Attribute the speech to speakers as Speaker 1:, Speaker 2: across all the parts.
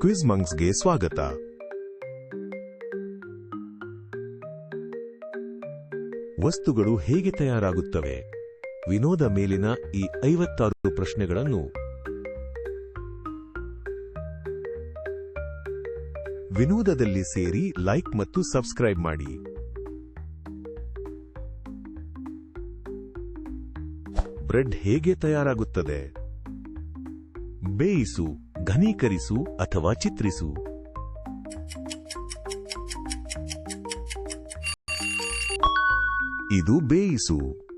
Speaker 1: Quiz ಮಂಗ್ಸ್ಗೆ ಸ್ವಾಗತ. ವಸ್ತುಗಳು ಹೇಗೆ ತಯಾರಾಗುತ್ತವೆ? ವಿನೋದ ಮೇಲಿನ ಈ ಐವತ್ತಾರು ಪ್ರಶ್ನೆಗಳನ್ನು ವಿನೋದದಲ್ಲಿ ಸೇರಿ ಲೈಕ್ ಮತ್ತು ಸಬ್ಸ್ಕ್ರೈಬ್ ಮಾಡಿ. ಬ್ರೆಡ್ ಹೇಗೆ ತಯಾರಾಗುತ್ತದೆ? ಬೇಯಿಸು. ಘನೀಕರಿಸು ಅಥವಾ ಚಿತ್ರಿಸು. ಇದು ಬೇಯಿಸು.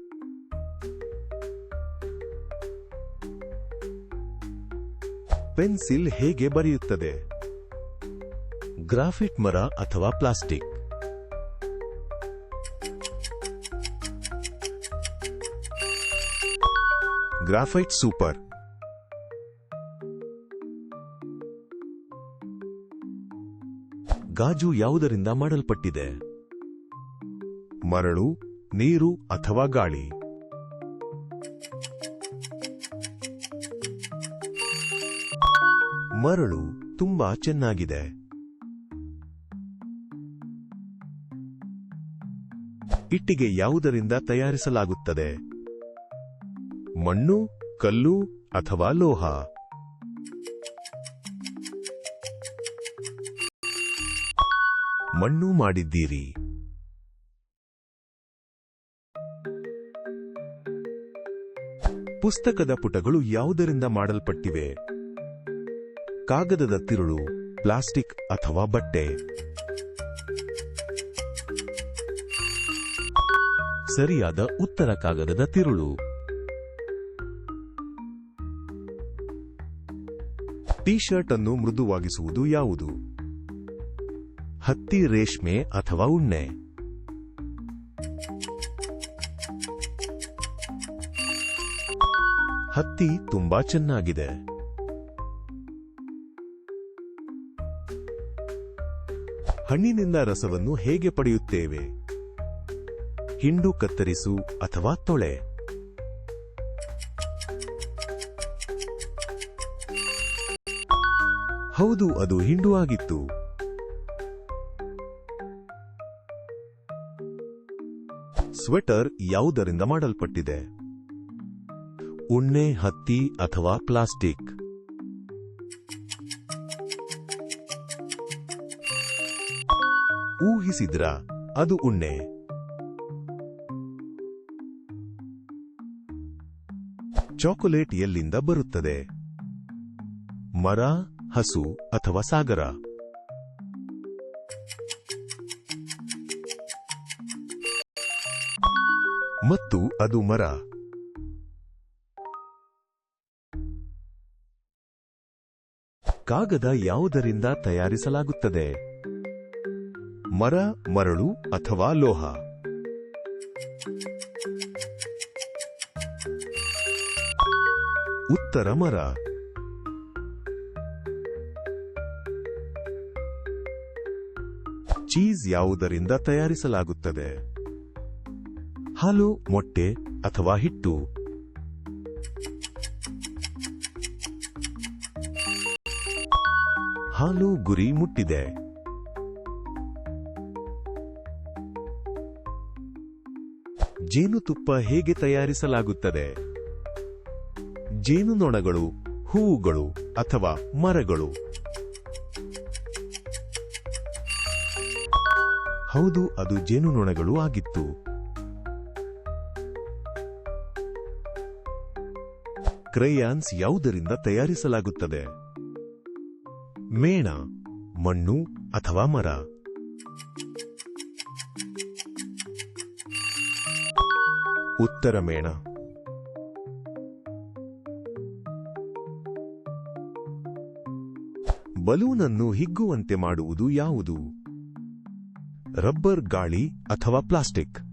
Speaker 1: ಪೆನ್ಸಿಲ್ ಹೇಗೆ ಬರೆಯುತ್ತದೆ? ಗ್ರಾಫಿಟ್ ಮರ ಅಥವಾ ಪ್ಲಾಸ್ಟಿಕ್? Graphite super. ಗಾಜು ಯಾವುದರಿಂದ ಮಾಡಲ್ಪಟ್ಟಿದೆ? ಮರಳು, ನೀರು ಅಥವಾ ಗಾಳಿ? ಮರಳು ತುಂಬಾ ಚೆನ್ನಾಗಿದೆ. ಇಟ್ಟಿಗೆ ಯಾವುದರಿಂದ ತಯಾರಿಸಲಾಗುತ್ತದೆ? ಮಣ್ಣು, ಕಲ್ಲು ಅಥವಾ ಲೋಹ? ಮಣ್ಣು ಮಾಡಿದ್ದೀರಿ. ಪುಸ್ತಕದ ಪುಟಗಳು ಯಾವುದರಿಂದ ಮಾಡಲ್ಪಟ್ಟಿವೆ? ಕಾಗದದ ತಿರುಳು, ಪ್ಲಾಸ್ಟಿಕ್ ಅಥವಾ ಬಟ್ಟೆ? ಸರಿಯಾದ ಉತ್ತರ ಕಾಗದದ ತಿರುಳು. ಟೀ ಶರ್ಟ್ ಅನ್ನು ಮೃದುವಾಗಿಸುವುದು ಯಾವುದು? ಹತ್ತಿ ರೇಷ್ಮೆ ಅಥವಾ ಉಣ್ಣೆ. ಹತ್ತಿ ತುಂಬಾ ಚೆನ್ನಾಗಿದೆ. ಹಣ್ಣಿನಿಂದ ರಸವನ್ನು ಹೇಗೆ ಪಡೆಯುತ್ತೇವೆ? ಹಿಂಡು ಕತ್ತರಿಸು ಅಥವಾ ತೊಳೆ? ಹೌದು, ಅದು ಹಿಂಡು ಆಗಿತ್ತು. ಸ್ವೆಟರ್ ಯಾವುದರಿಂದ ಮಾಡಲ್ಪಟ್ಟಿದೆ? ಉಣ್ಣೆ, ಹತ್ತಿ ಅಥವಾ ಪ್ಲಾಸ್ಟಿಕ್? ಊಹಿಸಿದ್ರ? ಅದು ಉಣ್ಣೆ. ಚಾಕೊಲೇಟ್ ಎಲ್ಲಿಂದ ಬರುತ್ತದೆ? ಮರ, ಹಸು ಅಥವಾ ಸಾಗರ? ಮತ್ತು ಅದು ಮರ. ಕಾಗದ ಯಾವುದರಿಂದ ತಯಾರಿಸಲಾಗುತ್ತದೆ? ಮರ, ಮರಳು ಅಥವಾ ಲೋಹ? ಉತ್ತರ ಮರ. ಚೀಸ್ ಯಾವುದರಿಂದ ತಯಾರಿಸಲಾಗುತ್ತದೆ? ಹಾಲು, ಮೊಟ್ಟೆ ಅಥವಾ ಹಿಟ್ಟು. ಹಾಲು ಗುರಿ ಮುಟ್ಟಿದೆ. ಜೇನುತುಪ್ಪ ಹೇಗೆ ತಯಾರಿಸಲಾಗುತ್ತದೆ? ಜೇನುನೊಣಗಳು, ಹೂವುಗಳು ಅಥವಾ ಮರಗಳು. ಹೌದು, ಅದು ಜೇನುನೊಣಗಳು ಆಗಿತ್ತು. ಕ್ರಯಾನ್ಸ್ ಯಾವುದರಿಂದ ತಯಾರಿಸಲಾಗುತ್ತದೆ? ಮೇಣ, ಮಣ್ಣು ಅಥವಾ ಮರ? ಉತ್ತರ ಮೇಣ. ಬಲೂನನ್ನು ಹಿಗ್ಗುವಂತೆ ಮಾಡುವುದು ಯಾವುದು? ರಬ್ಬರ್ ಗಾಳಿ ಅಥವಾ ಪ್ಲಾಸ್ಟಿಕ್?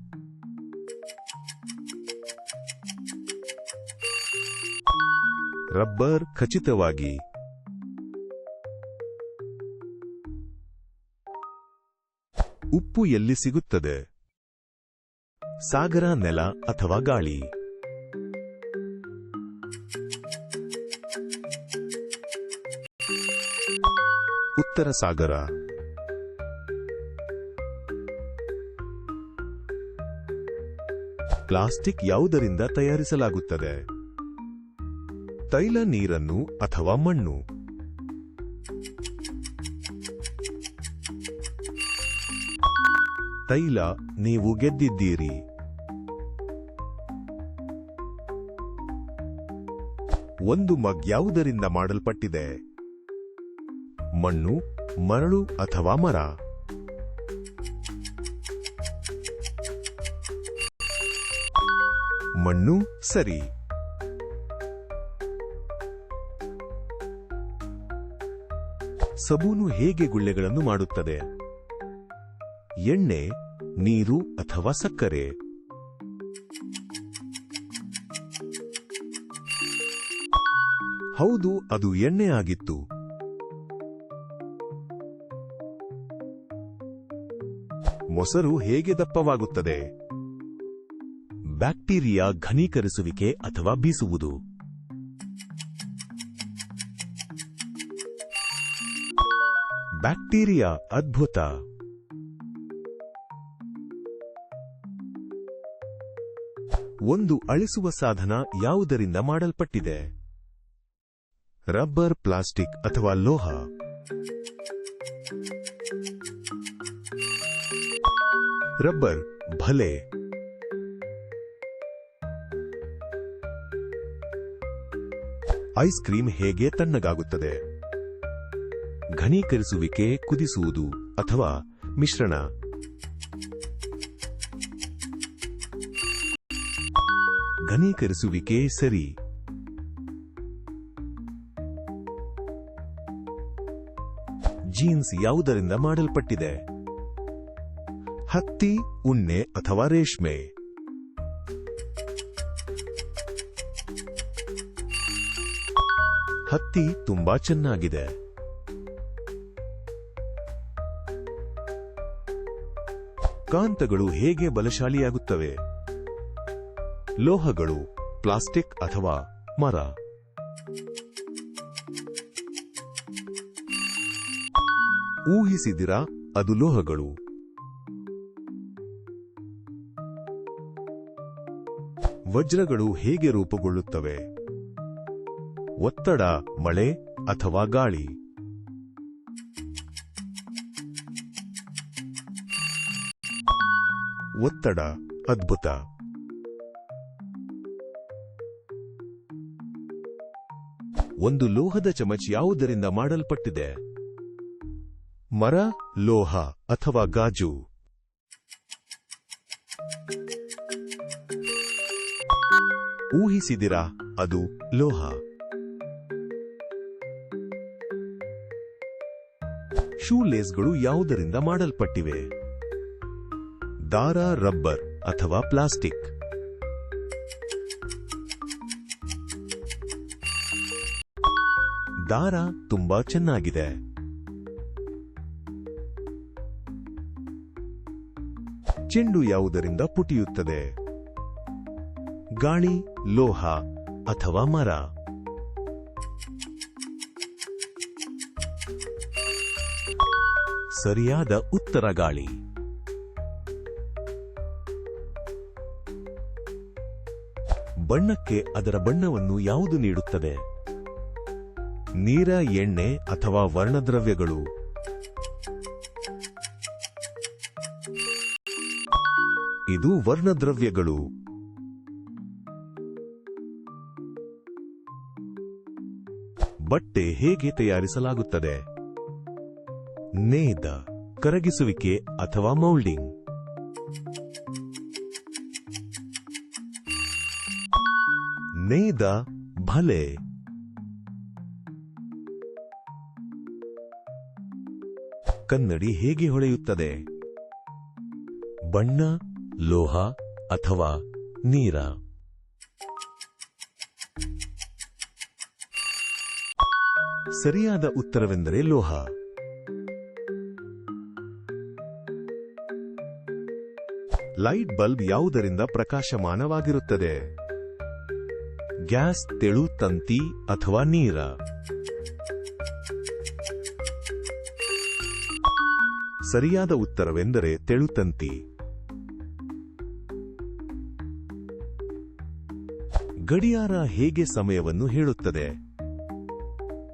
Speaker 1: ರಬ್ಬರ್ ಖಚಿತವಾಗಿ. ಉಪ್ಪು ಎಲ್ಲಿ ಸಿಗುತ್ತದೆ? ಸಾಗರ ನೆಲ ಅಥವಾ ಗಾಳಿ? ಉತ್ತರ ಸಾಗರ. ಪ್ಲಾಸ್ಟಿಕ್ ಯಾವುದರಿಂದ ತಯಾರಿಸಲಾಗುತ್ತದೆ? ತೈಲ ನೀರನ್ನು ಅಥವಾ ಮಣ್ಣು. ತೈಲ ನೀವು ಗೆದ್ದಿದ್ದೀರಿ. ಒಂದು ಮಗ್ ಯಾವುದರಿಂದ ಮಾಡಲ್ಪಟ್ಟಿದೆ? ಮಣ್ಣು, ಮರಳು ಅಥವಾ ಮರ? ಮಣ್ಣು ಸರಿ. ಸಬೂನು ಹೇಗೆ ಗುಳ್ಳೆಗಳನ್ನು ಮಾಡುತ್ತದೆ? ಎಣ್ಣೆ, ನೀರು ಅಥವಾ ಸಕ್ಕರೆ? ಹೌದು, ಅದು ಎಣ್ಣೆ ಆಗಿತ್ತು. ಮೊಸರು ಹೇಗೆ ದಪ್ಪವಾಗುತ್ತದೆ? ಬ್ಯಾಕ್ಟೀರಿಯಾ ಘನೀಕರಿಸುವಿಕೆ ಅಥವಾ ಬೀಸುವುದು? ಬ್ಯಾಕ್ಟೀರಿಯಾ ಅದ್ಭುತ. ಒಂದು ಅಳಿಸುವ ಸಾಧನ ಯಾವುದರಿಂದ ಮಾಡಲ್ಪಟ್ಟಿದೆ? ರಬ್ಬರ್, ಪ್ಲಾಸ್ಟಿಕ್ ಅಥವಾ ಲೋಹ? ರಬ್ಬರ್, ಭಲೆ. ಐಸ್ ಕ್ರೀಮ್ ಹೇಗೆ ತಣ್ಣಗಾಗುತ್ತದೆ? ಘನೀಕರಿಸುವಿಕೆ, ಕುದಿಸುವುದು ಅಥವಾ ಮಿಶ್ರಣ. ಘನೀಕರಿಸುವಿಕೆ ಸರಿ. ಜೀನ್ಸ್ ಯಾವುದರಿಂದ ಮಾಡಲ್ಪಟ್ಟಿದೆ? ಹತ್ತಿ, ಉಣ್ಣೆ ಅಥವಾ ರೇಷ್ಮೆ. ಹತ್ತಿ ತುಂಬಾ ಚೆನ್ನಾಗಿದೆ. ಕಾಂತಗಳು ಹೇಗೆ ಬಲಶಾಲಿಯಾಗುತ್ತವೆ? ಲೋಹಗಳು, ಪ್ಲಾಸ್ಟಿಕ್ ಅಥವಾ ಮರ? ಊಹಿಸಿದಿರಾ ಅದು ಲೋಹಗಳು? ವಜ್ರಗಳು ಹೇಗೆ ರೂಪುಗೊಳ್ಳುತ್ತವೆ? ಒತ್ತಡ, ಮಳೆ ಅಥವಾ ಗಾಳಿ? ಒತ್ತಡ, ಅದ್ಭುತ. ಒಂದು ಲೋಹದ ಚಮಚ ಯಾವುದರಿಂದ ಮಾಡಲ್ಪಟ್ಟಿದೆ? ಮರ, ಲೋಹ ಅಥವಾ ಗಾಜು? ಊಹಿಸಿದಿರಾ, ಅದು ಲೋಹ. ಶೂ ಲೇಸ್ಗಳು ಯಾವುದರಿಂದ ಮಾಡಲ್ಪಟ್ಟಿವೆ? ದಾರ ರಬ್ಬರ್ ಅಥವಾ ಪ್ಲಾಸ್ಟಿಕ್. ದಾರ ತುಂಬಾ ಚೆನ್ನಾಗಿದೆ. ಚೆಂಡು ಯಾವುದರಿಂದ ಪುಟಿಯುತ್ತದೆ? ಗಾಳಿ, ಲೋಹ ಅಥವಾ ಮರ? ಸರಿಯಾದ ಉತ್ತರ ಗಾಳಿ. ಬಣ್ಣಕ್ಕೆ ಅದರ ಬಣ್ಣವನ್ನು ಯಾವುದು ನೀಡುತ್ತದೆ? ನೀರ, ಎಣ್ಣೆ ಅಥವಾ ವರ್ಣದ್ರವ್ಯಗಳು? ಇದು ವರ್ಣದ್ರವ್ಯಗಳು. ಬಟ್ಟೆ ಹೇಗೆ ತಯಾರಿಸಲಾಗುತ್ತದೆ? ನೇಯ್ದ, ಕರಗಿಸುವಿಕೆ ಅಥವಾ ಮೌಲ್ಡಿಂಗ್? ನೇಯ್ದ ಭಲೆ. ಕನ್ನಡಿ ಹೇಗೆ ಹೊಳೆಯುತ್ತದೆ? ಬಣ್ಣ, ಲೋಹ ಅಥವಾ ನೀರ? ಸರಿಯಾದ ಉತ್ತರವೆಂದರೆ ಲೋಹ. ಲೈಟ್ ಬಲ್ಬ್ ಯಾವುದರಿಂದ ಪ್ರಕಾಶಮಾನವಾಗಿರುತ್ತದೆ? ಗ್ಯಾಸ್, ತೆಳು, ತಂತಿ ಅಥವಾ ನೀರ. ಸರಿಯಾದ ಉತ್ತರವೆಂದರೆ ತೆಳುತಂತಿ ಗಡಿಯಾರ ಹೇಗೆ ಸಮಯವನ್ನು ಹೇಳುತ್ತದೆ?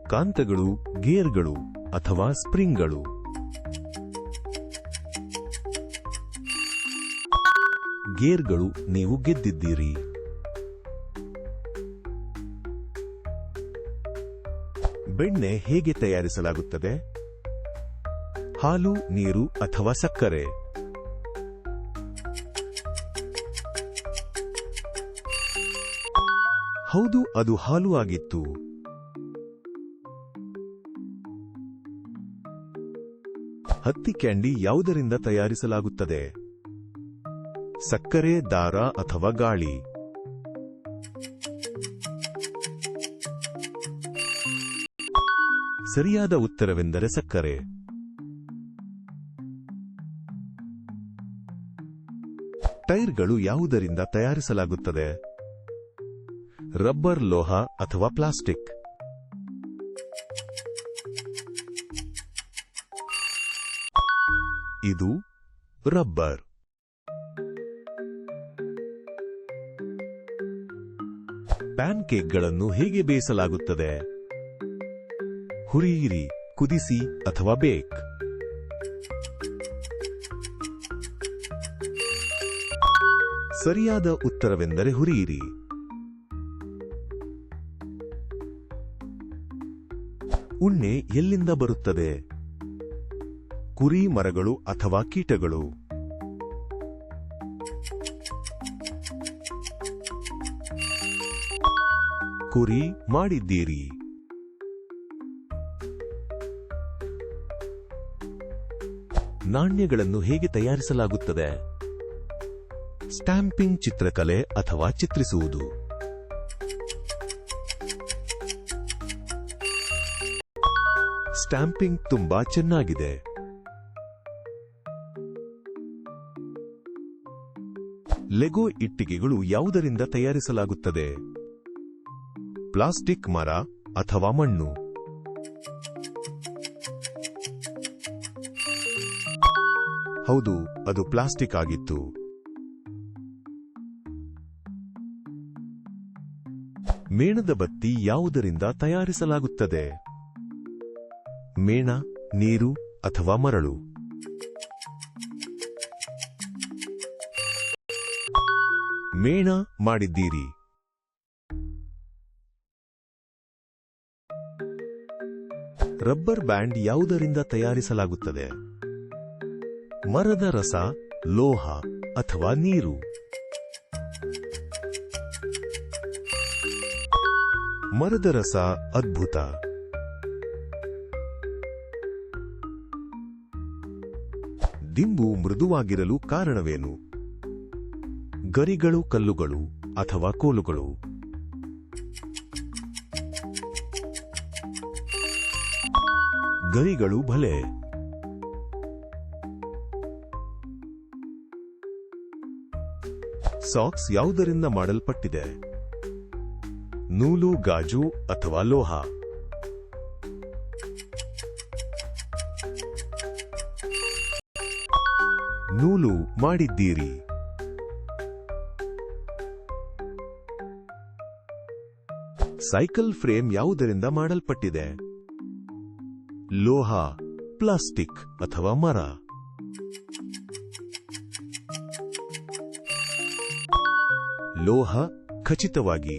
Speaker 1: ಕಾಂತಗಳು, ಗೇರ್ಗಳು ಅಥವಾ ಸ್ಪ್ರಿಂಗ್ಗಳು. ಗೇರ್ಗಳು, ನೀವು ಗೆದ್ದಿದ್ದೀರಿ. ಬೆಣ್ಣೆ ಹೇಗೆ ತಯಾರಿಸಲಾಗುತ್ತದೆ? ಹಾಲು, ನೀರು ಅಥವಾ ಸಕ್ಕರೆ? ಹೌದು, ಅದು ಹಾಲು ಆಗಿತ್ತು. ಹತ್ತಿ ಕ್ಯಾಂಡಿ ಯಾವುದರಿಂದ ತಯಾರಿಸಲಾಗುತ್ತದೆ? ಸಕ್ಕರೆ, ದಾರ ಅಥವಾ ಗಾಳಿ? ಸರಿಯಾದ ಉತ್ತರವೆಂದರೆ ಸಕ್ಕರೆ. ಟೈರ್ಗಳು ಯಾವುದರಿಂದ ತಯಾರಿಸಲಾಗುತ್ತದೆ? ರಬ್ಬರ್ ಲೋಹ ಅಥವಾ ಪ್ಲಾಸ್ಟಿಕ್? ಇದು ರಬ್ಬರ್. ಪ್ಯಾನ್ಕೇಕ್ಗಳನ್ನು ಹೇಗೆ ಬೇಯಿಸಲಾಗುತ್ತದೆ? ಹುರಿಯಿರಿ, ಕುದಿಸಿ ಅಥವಾ ಬೇಕ್. ಸರಿಯಾದ ಉತ್ತರವೆಂದರೆ ಹುರಿಯಿರಿ. ಉಣ್ಣೆ ಎಲ್ಲಿಂದ ಬರುತ್ತದೆ? ಕುರಿ, ಮರಗಳು ಅಥವಾ ಕೀಟಗಳು? ಕುರಿ, ಮಾಡಿದ್ದೀರಿ. ನಾಣ್ಯಗಳನ್ನು ಹೇಗೆ ತಯಾರಿಸಲಾಗುತ್ತದೆ? ಸ್ಟ್ಯಾಂಪಿಂಗ್ ಚಿತ್ರಕಲೆ ಅಥವಾ ಚಿತ್ರಿಸುವುದು? ಸ್ಟ್ಯಾಂಪಿಂಗ್ ತುಂಬಾ ಚೆನ್ನಾಗಿದೆ. ಲೆಗೋ ಇಟ್ಟಿಗೆಗಳು ಯಾವುದರಿಂದ ತಯಾರಿಸಲಾಗುತ್ತದೆ? ಪ್ಲಾಸ್ಟಿಕ್ ಮರ ಅಥವಾ ಮಣ್ಣು? ಹೌದು, ಅದು ಪ್ಲಾಸ್ಟಿಕ್ ಆಗಿತ್ತು. ಮೇಣದ ಬತ್ತಿ ಯಾವುದರಿಂದ ತಯಾರಿಸಲಾಗುತ್ತದೆ? ಮೇಣ, ನೀರು ಅಥವಾ ಮರಳು? ಮೇಣ ಮಾಡಿದ್ದೀರಿ. ರಬ್ಬರ್ ಬ್ಯಾಂಡ್ ಯಾವುದರಿಂದ ತಯಾರಿಸಲಾಗುತ್ತದೆ? ಮರದ ರಸ, ಲೋಹ ಅಥವಾ ನೀರು. ಮರದ ರಸ ಅದ್ಭುತ. ದಿಂಬು ಮೃದುವಾಗಿರಲು ಕಾರಣವೇನು? ಗರಿಗಳು, ಕಲ್ಲುಗಳು ಅಥವಾ ಕೋಲುಗಳು? ಗರಿಗಳು ಭಲೆ. ಸಾಕ್ಸ್ ಯಾವುದರಿಂದ ಮಾಡಲ್ಪಟ್ಟಿದೆ? ನೂಲು, ಗಾಜು ಅಥವಾ ಲೋಹ? ನೂಲು ಮಾಡಿದ್ದೀರಿ. ಸೈಕಲ್ ಫ್ರೇಮ್ ಯಾವುದರಿಂದ ಮಾಡಲ್ಪಟ್ಟಿದೆ? ಲೋಹ, ಪ್ಲಾಸ್ಟಿಕ್ ಅಥವಾ ಮರ? ಲೋಹ ಖಚಿತವಾಗಿ.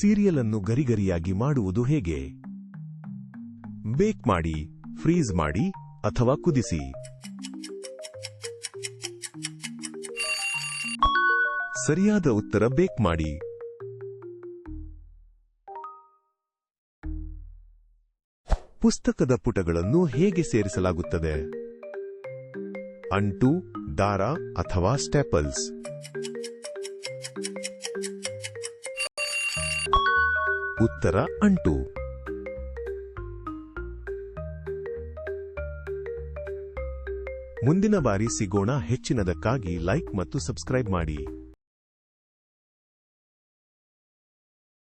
Speaker 1: ಸೀರಿಯಲ್ ಅನ್ನು ಗರಿಗರಿಯಾಗಿ ಮಾಡುವುದು ಹೇಗೆ? ಬೇಕ್ ಮಾಡಿ, ಫ್ರೀಜ್ ಮಾಡಿ ಅಥವಾ ಕುದಿಸಿ. ಸರಿಯಾದ ಉತ್ತರ ಬೇಕ್ ಮಾಡಿ. ಪುಸ್ತಕದ ಪುಟಗಳನ್ನು ಹೇಗೆ ಸೇರಿಸಲಾಗುತ್ತದೆ? ಅಂಟು ದಾರ ಅಥವಾ ಸ್ಟೆಪಲ್ಸ್. ಉತ್ತರ ಅಂಟು. ಮುಂದಿನ ಬಾರಿ ಸಿಗೋಣ ಹೆಚ್ಚಿನದಕ್ಕಾಗಿ ಲೈಕ್ ಮತ್ತು ಸಬ್ಸ್ಕ್ರೈಬ್ ಮಾಡಿ.